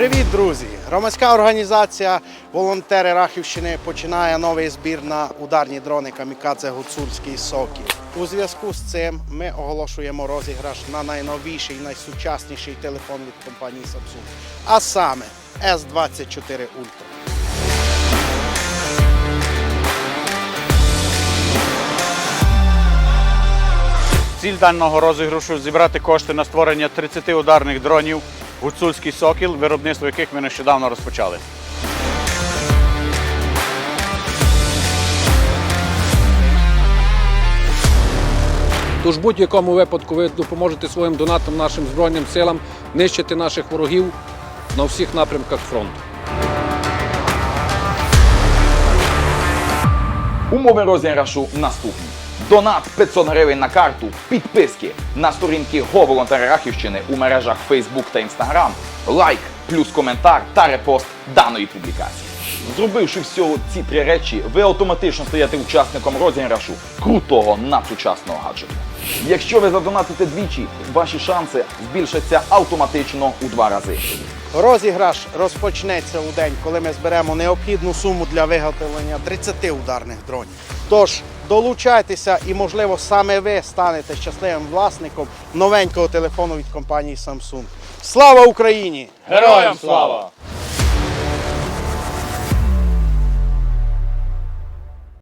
Привіт, друзі! Громадська організація Волонтери Рахівщини починає новий збір на ударні дрони Камікадзе Гуцульський Сокіл. У зв'язку з цим ми оголошуємо розіграш на найновіший, найсучасніший телефон від компанії Samsung, а саме S24 Ultra. Ціль даного розіграшу зібрати кошти на створення 30 ударних дронів гуцульський сокіл, виробництво яких ми нещодавно розпочали. Тож в будь-якому випадку ви допоможете своїм донатом нашим Збройним силам нищити наших ворогів на всіх напрямках фронту. Умови розіграшу наступні. Донат 500 гривень на карту, підписки на сторінки Го волонтери Рахівщини у мережах Facebook та Instagram, лайк плюс коментар та репост даної публікації. Зробивши всього ці три речі, ви автоматично стаєте учасником розіграшу крутого надсучасного гаджету. Якщо ви задонатите двічі, ваші шанси збільшаться автоматично у два рази. Розіграш розпочнеться у день, коли ми зберемо необхідну суму для виготовлення 30 ударних дронів. Тож долучайтеся і, можливо, саме ви станете щасливим власником новенького телефону від компанії Samsung. Слава Україні! Героям слава!